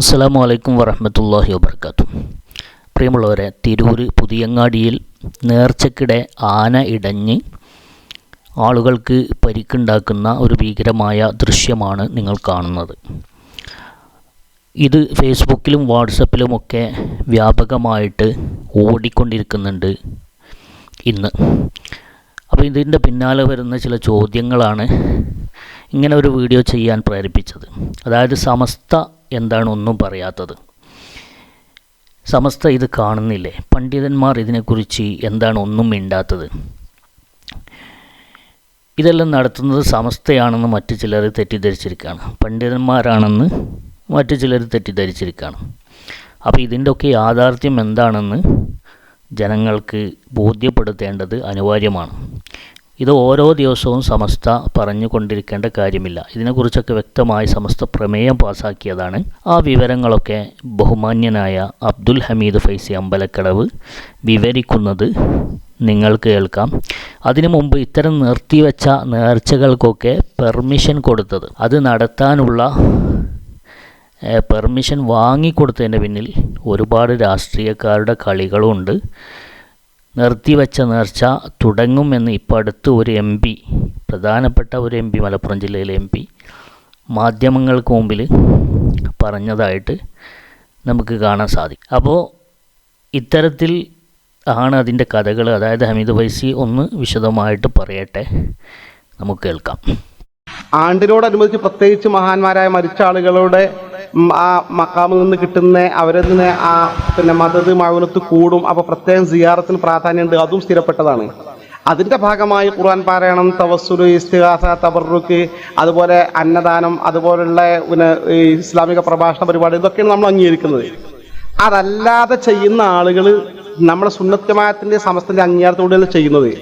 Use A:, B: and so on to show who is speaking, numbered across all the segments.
A: അസ്സാം വലൈക്കും വറഹമത്തല്ലാഹി വബർക്കാത്തു. പ്രിയമുള്ളവരെ തിരൂര് പുതിയങ്ങാടിയിൽ നേർച്ചക്കിടെ ആന ഇടഞ്ഞ് ആളുകൾക്ക് പരിക്കുണ്ടാക്കുന്ന ഒരു ഭീകരമായ ദൃശ്യമാണ് നിങ്ങൾ കാണുന്നത്. ഇത് ഫേസ്ബുക്കിലും വാട്സപ്പിലുമൊക്കെ വ്യാപകമായിട്ട് ഓടിക്കൊണ്ടിരിക്കുന്നുണ്ട് ഇന്ന്. അപ്പോൾ ഇതിന്റെ പിന്നാലെ വരുന്ന ചില ചോദ്യങ്ങളാണ് ഇങ്ങനെ ഒരു വീഡിയോ ചെയ്യാൻ പ്രേരിപ്പിച്ചത്. അതായത് സമസ്ത എന്താണ് ഒന്നും പറയാത്തത്. സമസ്ത ഇത് കാണുന്നില്ലേ? പണ്ഡിതന്മാർ ഇതിനെക്കുറിച്ച് എന്താണ് ഒന്നും മിണ്ടാത്തത്? ഇതെല്ലാം നടത്തുന്നത് സമസ്തയാണെന്ന് മറ്റു ചിലർ തെറ്റിദ്ധരിച്ചിരിക്കുകയാണ് പണ്ഡിതന്മാരാണെന്ന് മറ്റു ചിലർ തെറ്റിദ്ധരിച്ചിരിക്കുകയാണ് അപ്പോൾ ഇതിന്റെയൊക്കെ യാഥാർത്ഥ്യം എന്താണെന്ന് ജനങ്ങൾക്ക് ബോധ്യപ്പെടുത്തേണ്ടത് അനിവാര്യമാണ്. ഇത് ഓരോ ദിവസവും സമസ്ത പറഞ്ഞുകൊണ്ടിരിക്കേണ്ട കാര്യമില്ല. ഇതിനെക്കുറിച്ചൊക്കെ വ്യക്തമായി സമസ്ത പ്രമേയം പാസാക്കിയതാണ്. ആ വിവരങ്ങളൊക്കെ ബഹുമാന്യനായ അബ്ദുൽ ഹമീദ് ഫൈസി അമ്പലക്കടവ് വിവരിക്കുന്നത് നിങ്ങൾക്ക് കേൾക്കാം. അതിനു മുമ്പ് ഇത്തരം നിർത്തിവെച്ച നേർച്ചകൾക്കൊക്കെ പെർമിഷൻ കൊടുത്തത്. അത് നടത്താനുള്ള പെർമിഷൻ വാങ്ങിക്കൊടുത്തതിന്റെ പിന്നിൽ ഒരുപാട് രാഷ്ട്രീയക്കാരുടെ കളികളുമുണ്ട് നിർത്തിവെച്ച നേർച്ച തുടങ്ങുമെന്ന് ഇപ്പോൾ അടുത്ത് ഒരു എം പി പ്രധാനപ്പെട്ട ഒരു എം പി മലപ്പുറം ജില്ലയിലെ എം പി മാധ്യമങ്ങൾക്ക് മുമ്പിൽ പറഞ്ഞതായിട്ട് നമുക്ക് കാണാൻ സാധിക്കും. അപ്പോൾ ഇത്തരത്തിൽ ആണ് അതിന്റെ കഥകൾ അതായത് ഹമീദ് വൈസി ഒന്ന് വിശദമായിട്ട് പറയട്ടെ. നമുക്ക് കേൾക്കാം.
B: ആണ്ടിനോടനുബന്ധിച്ച് പ്രത്യേകിച്ച് മഹാന്മാരായ മരിച്ച ആളുകളുടെ ആ മക്കാമിൽ നിന്ന് കിട്ടുന്ന അവരിൽ നിന്ന് ആ പിന്നെ മദത് മൗനത്ത് കൂടും. അപ്പോൾ പ്രത്യേകം സിയാറത്തിന് പ്രാധാന്യമുണ്ട്. അതും സ്ഥിരപ്പെട്ടതാണ്. അതിന്റെ ഭാഗമായി ഖുർആൻ പാരായണം തവസ്സുൽ ഇസ്തിഹാസ തബറുക്ക് അതുപോലെ അന്നദാനം അതുപോലുള്ള പിന്നെ ഇസ്ലാമിക പ്രഭാഷണ പരിപാടി ഇതൊക്കെയാണ് നമ്മൾ അംഗീകരിക്കുന്നത്. അതല്ലാതെ ചെയ്യുന്ന ആളുകൾ നമ്മുടെ സുന്നത്യമായത്തിന്റെ സമസ്തന്റെ അംഗീകാരത്തോടെയാണ് ചെയ്യുന്നത്.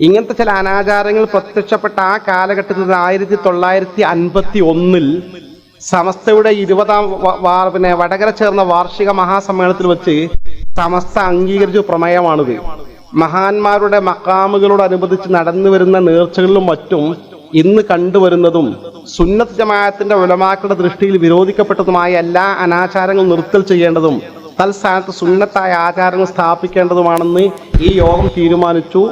B: ഇങ്ങനത്തെ ചില അനാചാരങ്ങൾ പ്രത്യക്ഷപ്പെട്ട ആ കാലഘട്ടത്തിൽ ആയിരത്തി തൊള്ളായിരത്തി അൻപത്തി ഒന്നിൽ സമസ്തയുടെ ഇരുപതാം പിന്നെ വടകര ചേർന്ന വാർഷിക മഹാസമ്മേളനത്തിൽ വെച്ച് സമസ്ത അംഗീകരിച്ച പ്രമേയമാണിത്. മഹാന്മാരുടെ മക്കാമുകളോടനുബന്ധിച്ച് നടന്നു വരുന്ന നേർച്ചകളിലും മറ്റും ഇന്ന് കണ്ടുവരുന്നതും സുന്നത്ത് ജമാഅത്തിന്റെ ഉലമാക്കളുടെ ദൃഷ്ടിയിൽ വിരോധിക്കപ്പെട്ടതുമായ എല്ലാ അനാചാരങ്ങളും നിർത്തൽ ചെയ്യേണ്ടതും തൽസ്ഥാനത്ത് സുന്നത്തായ ആചാരങ്ങൾ സ്ഥാപിക്കേണ്ടതുമാണെന്ന് ഈ യോഗം തീരുമാനിച്ചു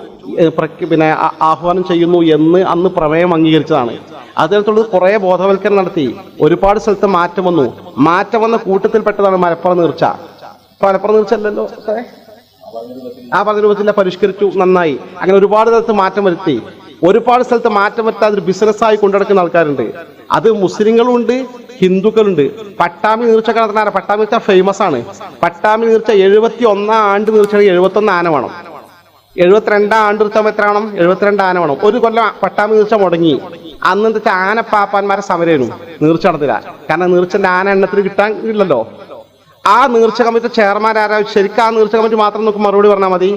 B: പിന്നെ ആഹ്വാനം ചെയ്യുന്നു എന്ന് അന്ന് പ്രമേയം അംഗീകരിച്ചതാണ്. അതിനകത്തുള്ളത് കുറേ ബോധവൽക്കരണം നടത്തി. ഒരുപാട് സ്ഥലത്ത് മാറ്റം വന്നു. മാറ്റം വന്ന കൂട്ടത്തിൽപ്പെട്ടതാണ് മലപ്പുറം നീർച്ച. മലപ്പുറം നീർച്ച അല്ലല്ലോ ആ പറഞ്ഞ രൂപത്തിൽ പരിഷ്കരിച്ചു നന്നായി. അങ്ങനെ ഒരുപാട് സ്ഥലത്ത് മാറ്റം വരുത്തി. ഒരുപാട് സ്ഥലത്ത് മാറ്റം വരുത്താതെ ഒരു ബിസിനസ്സായി കൊണ്ടുനടക്കുന്ന ആൾക്കാരുണ്ട്. അത് മുസ്ലിങ്ങളും ഉണ്ട് ഹിന്ദുക്കളുണ്ട്. പട്ടാമി നീർച്ച നടത്തുന്ന പട്ടാമി നീർച്ച ഫേമസ് ആണ്. പട്ടാമി നീർച്ച എഴുപത്തി ഒന്നാം ആണ്ട് നീർച്ചയാണെങ്കിൽ എഴുപത്തി ഒന്ന് ആന വേണം. എഴുപത്തിരണ്ടാം ആണ്ട് നീർച്ച എത്ര വേണം? എഴുപത്തിരണ്ട് ആന വേണം. ഒരു കൊല്ലം പട്ടാമി നീർച്ച മുടങ്ങി. അന്ന് എന്താ വെച്ചാൽ ആനപ്പാപ്പാന്മാരെ സമരമായിരുന്നു നീർച്ച നടത്തില്ല കാരണം നീർച്ചന്റെ ആന എണ്ണത്തിന് കിട്ടാൻ ഇല്ലല്ലോ. ആ നീർച്ച കമ്മിറ്റി ചെയർമാൻ ആരാ? ശരിക്കും ആ നീർച്ച കമ്മിറ്റി മാത്രം നമുക്ക് മറുപടി പറഞ്ഞാൽ മതി.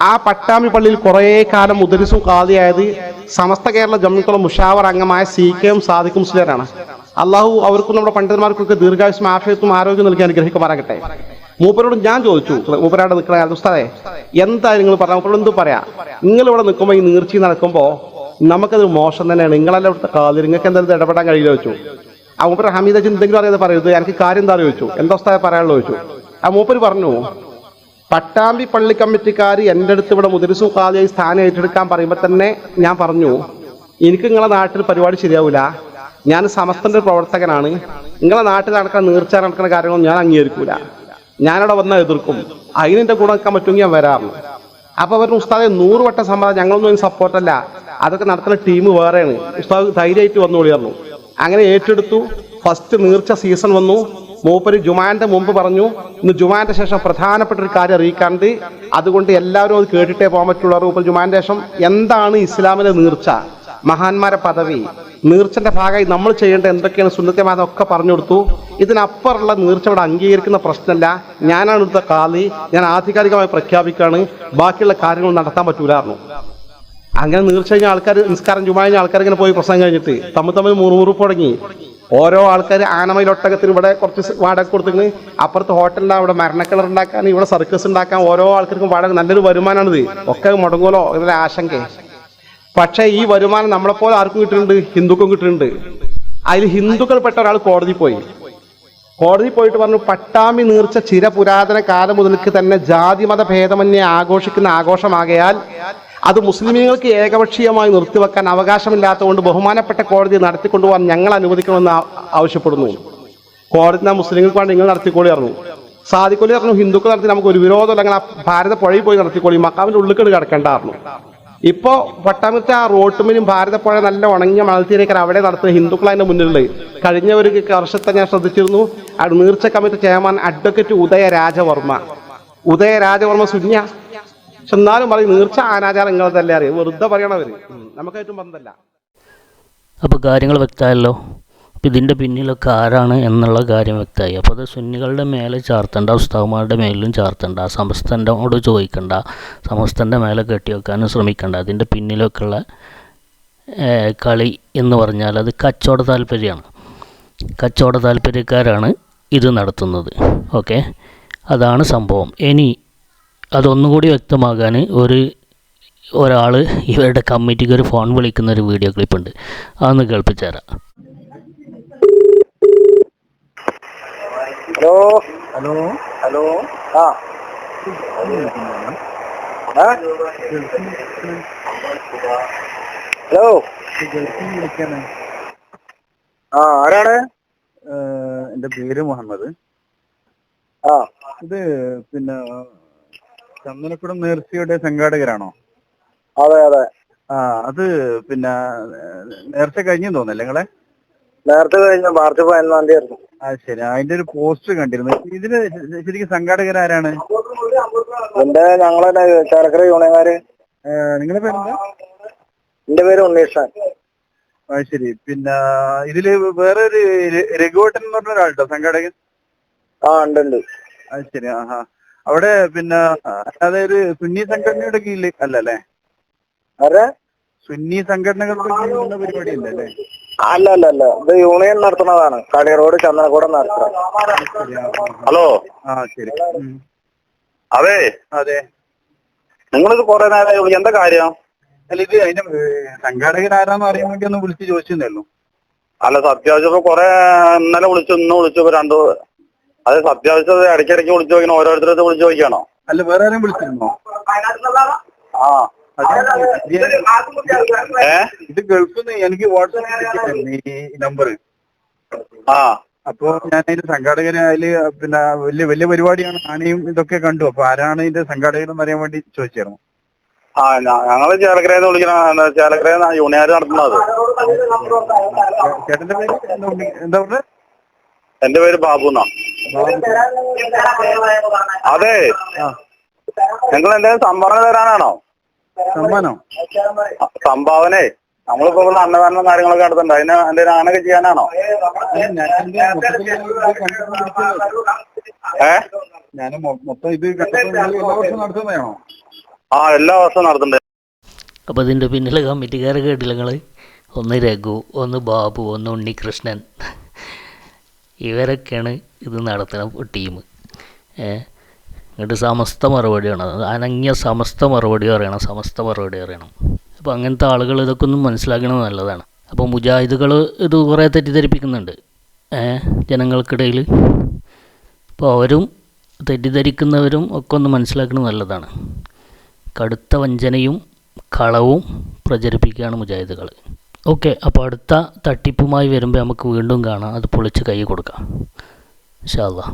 B: ആ പട്ടാമ്പി പള്ളിയിൽ കുറേ കാലം മുദരിസും കാതിയായത് സമസ്ത കേരള ജമ്മിക്കുള്ള മുഷാവർ അംഗമായ സി കെ എം സാദിഖ് മുസ്ലിയാരാണ് അള്ളാഹു അവർക്കും നമ്മുടെ പണ്ഡിതന്മാർക്കൊക്കെ ദീർഘായുസും ആഫിയത്തും ആരോഗ്യം നൽകി അനുഗ്രഹിക്കുമാറാകട്ടെ മൂപ്പരോട് ഞാൻ ചോദിച്ചു മൂപ്പരാടെ നിൽക്കുന്ന ഉസ്താദേ എന്താ നിങ്ങൾ പറഞ്ഞ? മൂപ്പരോട് എന്ത് പറയാ? നിങ്ങൾ ഇവിടെ നിൽക്കുമ്പോൾ ഈ നീർച്ചി നടക്കുമ്പോൾ നമുക്കത് മോശം തന്നെയാണ്. നിങ്ങളല്ല ഇവിടുത്തെ കാതിൽ നിങ്ങൾക്ക് എന്തായാലും ഇടപെടാൻ കഴിയില്ല വെച്ചു. ആ മൂപ്പര് ഹമീദ എന്തെങ്കിലും അറിയാതെ പറയരുത് എനിക്ക് കാര്യം എന്താ ചോദിച്ചു. എന്താ ഉസ്താദെ പറയാനുള്ളത് ചോദിച്ചു. ആ മൂപ്പര് പറഞ്ഞു പട്ടാമ്പി പള്ളി കമ്മിറ്റിക്കാർ എന്റെ അടുത്ത് ഇവിടെ മുതിരിസു കാതിയായി സ്ഥാനം ഏറ്റെടുക്കാൻ പറയുമ്പോൾ തന്നെ ഞാൻ പറഞ്ഞു എനിക്ക് നിങ്ങളെ നാട്ടിൽ പരിപാടി ശരിയാവില്ല ഞാൻ സമസ്തന്റെ ഒരു പ്രവർത്തകനാണ്. നിങ്ങളെ നാട്ടിൽ നടക്കുന്ന നീർച്ച നടക്കുന്ന കാര്യങ്ങളൊന്നും ഞാൻ അംഗീകരിക്കൂല. ഞാനവിടെ വന്നാൽ എതിർക്കും. അതിനെ കൂടെ നിൽക്കാൻ പറ്റുമെങ്കിൽ ഞാൻ വരാറുണ്ട് അപ്പൊ അവർ ഉസ്താദെ നൂറ് വട്ടം സമ്മതം ഞങ്ങളൊന്നും സപ്പോർട്ടല്ല അതൊക്കെ നടത്തുന്ന ടീം വേറെയാണ്. ഉസ്താദ് ധൈര്യമായിട്ട് വന്നു വിളിയായിരുന്നു അങ്ങനെ ഏറ്റെടുത്തു. ഫസ്റ്റ് നീർച്ച സീസൺ വന്നു. മൂപ്പര് ജുമാന്റെ മുമ്പ് പറഞ്ഞു ഇന്ന് ജുമാന്റെ ശേഷം പ്രധാനപ്പെട്ട ഒരു കാര്യം അറിയിക്കാണ്ട് അതുകൊണ്ട് എല്ലാവരും അത് കേട്ടിട്ടേ പോകാൻ പറ്റുള്ളൂ. മൂപ്പർ ജുമാന്റെ ശേഷം എന്താണ് ഇസ്ലാമിലെ നീർച്ച? മഹാന്മാരെ പദവി. നീർച്ചന്റെ ഭാഗമായി നമ്മൾ ചെയ്യേണ്ട എന്തൊക്കെയാണ്? സുന്നത്യമാനം ഒക്കെ പറഞ്ഞു കൊടുത്തു. ഇതിനപ്പുറമുള്ള നീർച്ച ഇവിടെ അംഗീകരിക്കുന്ന പ്രശ്നമല്ല. ഞാനാണ് ഇവിടുത്തെ കാലി ഞാൻ ആധികാരികമായി പ്രഖ്യാപിക്കുകയാണ്. ബാക്കിയുള്ള കാര്യങ്ങൾ നടത്താൻ പറ്റൂലായിരുന്നു. അങ്ങനെ നീർച്ച കഴിഞ്ഞ ആൾക്കാർ നിസ്കാരം ചുമ കഴിഞ്ഞ ആൾക്കാർ ഇങ്ങനെ പോയി പ്രസംഗം കഴിഞ്ഞിട്ട് തമ്മിൽ തമ്മിൽ മുറുമുറുപ്പ് തുടങ്ങി. ഓരോ ആൾക്കാർ ആനമയിൽ ഇവിടെ കുറച്ച് വാടക കൊടുത്തിട്ട് അപ്പുറത്ത് ഹോട്ടലിന്റെ അവിടെ മരണക്കിണർ ഉണ്ടാക്കാൻ ഇവിടെ സർക്കസ് ഉണ്ടാക്കാൻ ഓരോ ആൾക്കാർക്കും വാടക നല്ലൊരു വരുമാനമാണിത് ഒക്കെ മുടങ്ങുമല്ലോ ഇതിലെ ആശങ്ക. പക്ഷേ ഈ വരുമാനം നമ്മളെപ്പോലെ ആർക്കും കിട്ടുന്നുണ്ട്? ഹിന്ദുക്കും കിട്ടുന്നുണ്ട്. അതിൽ ഹിന്ദുക്കൾപ്പെട്ട ഒരാൾ കോടതി പോയി. കോടതി പോയിട്ട് പറഞ്ഞു പട്ടാമി നീർച്ച ചിരപുരാതന കാലം മുതൽക്ക് തന്നെ ജാതി മത ഭേദമന്യേ ആഘോഷിക്കുന്ന ആഘോഷമാകയാൽ അത് മുസ്ലിമീങ്ങൾക്ക് ഏകപക്ഷീയമായി നിർത്തിവെക്കാൻ അവകാശമില്ലാത്തതുകൊണ്ട് ബഹുമാനപ്പെട്ട കോടതി നടത്തിക്കൊണ്ടുപോകാൻ ഞങ്ങൾ അനുവദിക്കണമെന്ന് ആവശ്യപ്പെടുന്നു. കോടതി നാം മുസ്ലിങ്ങൾക്ക് വേണ്ടി നിങ്ങൾ നടത്തിക്കോളി പറഞ്ഞു. സാധിക്കോളി പറഞ്ഞു ഹിന്ദുക്കൾ നടത്തി നമുക്ക് ഒരു വിരോധം അല്ലെങ്കിൽ ആ ഭാരത പുഴയിൽ പോയി നടത്തിക്കോളി. മക്കാവിന്റെ ഉള്ളിക്കട് കിടക്കണ്ടായിരുന്നു ഇപ്പോ പട്ടാമത്തെ ആ റോട്ടുമിനും ഭാരതപ്പുഴ നല്ല ഉണങ്ങിയ മണൽത്തീരക്കര അവിടെ നടത്തുന്ന ഹിന്ദുക്കൾ അതിന്റെ മുന്നിലുള്ളത് കഴിഞ്ഞ ഒരു വർഷത്തെ ഞാൻ ശ്രദ്ധിച്ചിരുന്നു. അവിടെ നീർച്ച committee chairman advocate Udaya Rajavarma. Udaya Rajavarma സുന്യ. എന്നാലും പറയും നീർച്ച ആനാചാരങ്ങൾ തന്നെ അറിയാം വെറുതെ പറയണവര് ഉം. നമുക്കായിട്ടും ബന്ധമല്ല.
A: അപ്പോൾ കാര്യങ്ങൾ വ്യക്തമായല്ലോ? അപ്പോൾ ഇതിന്റെ പിന്നിലൊക്കെ ആരാണ് എന്നുള്ള കാര്യം വ്യക്തമായി. അപ്പോൾ അത് സുന്നികളുടെ മേലെ ചാർത്തണ്ട ഉസ്താവുമാരുടെ മേലിലും ചാർത്തണ്ട സമസ്തന്റെോട് ചോദിക്കണ്ട സമസ്തന്റെ മേലെ കെട്ടിവെക്കാനും ശ്രമിക്കണ്ട. അതിന്റെ പിന്നിലൊക്കെയുള്ള കളി എന്ന് പറഞ്ഞാൽ അത് കച്ചവട താല്പര്യമാണ്. കച്ചവട താല്പര്യക്കാരാണ് ഇത് നടത്തുന്നത്. ഓക്കെ? അതാണ് സംഭവം. ഇനി അതൊന്നുകൂടി വ്യക്തമാകാൻ ഒരു ഒരാൾ ഇവരുടെ കമ്മിറ്റിക്ക് ഒരു ഫോൺ വിളിക്കുന്ന ഒരു വീഡിയോ ക്ലിപ്പ് ഉണ്ട് അതൊന്ന് കേൾപ്പിച്ചു തരാം
C: ഹലോ? ഹലോ? ഹലോ? ആ? ഹലോ? ആ ആരാണ്?
D: എന്റെ പേര് മുഹമ്മദ്.
C: ആ.
D: ഇത് പിന്നെ ചന്ദനക്കുടം നേർച്ചയുടെ സംഘാടകരാണോ?
C: അതെ അതെ.
D: ആ അത് പിന്നെ നേർച്ച കഴിഞ്ഞു തോന്നല്ലേ നിങ്ങളെ?
C: നേരത്തെ കഴിഞ്ഞ മാർച്ച് പതിനൊന്നാം തീയതി ആയിരുന്നു
D: ശരി. അതിന്റെ ഒരു പോസ്റ്റ് കണ്ടിരുന്നു. ഇതിന് ശരിക്കും സംഘാടകർ ആരാണ്?
C: എന്റെ ഞങ്ങളെ ചേലക്കര യൂണിയൻകാര്.
D: നിങ്ങളുടെ പേരെന്താ?
C: എന്റെ പേര് ഉണ്ണീഷൻ
D: ആ ശരി. പിന്നെ ഇതിൽ വേറെ ഒരു രഘുവേട്ടൻ എന്ന് പറഞ്ഞ ഒരാളുണ്ടോ സംഘാടകൻ?
C: ആ ഉണ്ട് ഉണ്ട്.
D: അത് ശരി. ആഹാ. അവിടെ പിന്നെ അതായത് സുന്നി സംഘടനയുടെ കീഴിൽ
C: അല്ലല്ലേ?
D: സുന്നി സംഘടനകളുടെ കീഴിലുള്ള പരിപാടി അല്ലേ അല്ലേ
C: അല്ല അല്ല ഇത് യൂണിയൻ നടത്തുന്നതാണ്. കളി റോഡ് ചന്ദനക്കൂടം നടത്തുന്നത് ഹലോ?
D: ആ ശരി.
C: അതെ?
D: അതെ.
C: നിങ്ങളിത് കുറെ നേരം എന്താ കാര്യം?
D: അല്ല ഇത് അതിന്റെ സംഘാടകരാരാന്ന് സംഘാടകൻ ആരാന്ന് അറിയാൻ വേണ്ടി ഒന്ന് വിളിച്ച് ചോദിച്ചിരുന്നല്ലോ.
C: അല്ല സത്യാവശ്യം കൊറേ ഇന്നലെ വിളിച്ചു ഇന്ന് വിളിച്ചു ഇപ്പൊ രണ്ടു അത് സത്യാവശ്യം ഇടയ്ക്കിടയ്ക്ക് വിളിച്ചു ചോദിക്കണം ഓരോരുത്തരത്ത് വിളിച്ചു ചോദിക്കണോ?
D: അല്ല വേറെ ആരെയും വിളിച്ചിരുന്നോ?
C: ആ.
D: ഇത് ഗൾഫിൽ നിന്ന് എനിക്ക് വാട്സാപ്പ് ഈ നമ്പർ.
C: ആ.
D: അപ്പോ ഞാൻ അതിന്റെ സംഘാടകന് അതിൽ പിന്നെ വലിയ വലിയ പരിപാടിയാണ്. ആനയും ഇതൊക്കെ കണ്ടു. അപ്പൊ ആരാണ് ഇതിന്റെ സംഘാടകൻ എന്ന് അറിയാൻ വേണ്ടി ചോദിച്ചായിരുന്നു
C: ആ ഞങ്ങൾ ചേലക്കരയെന്ന് വിളിക്കണ ചേലക്കരയിൽ യൂണിയർ നടത്തുന്നത്?
D: ചേട്ടന്റെ പേര് എന്താ
C: എന്റെ പേര് ബാബു എന്നാ. അതെ. നിങ്ങൾ എന്തെങ്കിലും സംഭാവന തരാനാണോ?
D: സമ്മാനോ?
C: സംഭാവന സംഭാവനേ. നമ്മളിപ്പോ ഇവിടെ അന്നദാനം കാര്യങ്ങളൊക്കെ നടത്തുന്നുണ്ട്. അതിന് എന്റെ ആനൊക്കെ ചെയ്യാനാണോ. ഏ?
D: ഞാൻ മൊത്തം ഇത് എല്ലാ വർഷവും നടത്തുന്നതാണോ?
C: ആ എല്ലാ വർഷവും നടത്തുന്നുണ്ട്.
A: അപ്പോൾ ഇതിന്റെ പിന്നിലെ കമ്മിറ്റിക്കാരെ കേട്ടില്ല നിങ്ങൾ ഒന്ന് രഘു ഒന്ന് ബാബു ഒന്ന് ഉണ്ണികൃഷ്ണൻ. ഇവരൊക്കെയാണ് ഇത് നടത്തുന്ന ടീം. ഏ? എന്നിട്ട് സമസ്ത മറുപടി അത് അനങ്ങിയ സമസ്ത മറുപടി പറയണം സമസ്ത മറുപടി പറയണം. അപ്പോൾ അങ്ങനത്തെ ആളുകൾ ഇതൊക്കെ ഒന്നും മനസ്സിലാക്കണത് നല്ലതാണ്. അപ്പോൾ മുജാഹിദുകൾ ഇത് കുറേ തെറ്റിദ്ധരിപ്പിക്കുന്നുണ്ട്. ജനങ്ങൾക്കിടയിൽ. അപ്പോൾ അവരും തെറ്റിദ്ധരിക്കുന്നവരും ഒക്കെ ഒന്ന് മനസ്സിലാക്കുന്നത് നല്ലതാണ്. കടുത്ത വഞ്ചനയും കളവും പ്രചരിപ്പിക്കുകയാണ് മുജാഹിദുകൾ. ഓക്കെ അപ്പോൾ അടുത്ത തട്ടിപ്പുമായി വരുമ്പോൾ നമുക്ക് വീണ്ടും കാണാം. അത് പൊളിച്ച് കൈ കൊടുക്കാം. ഇൻഷാ അല്ലാ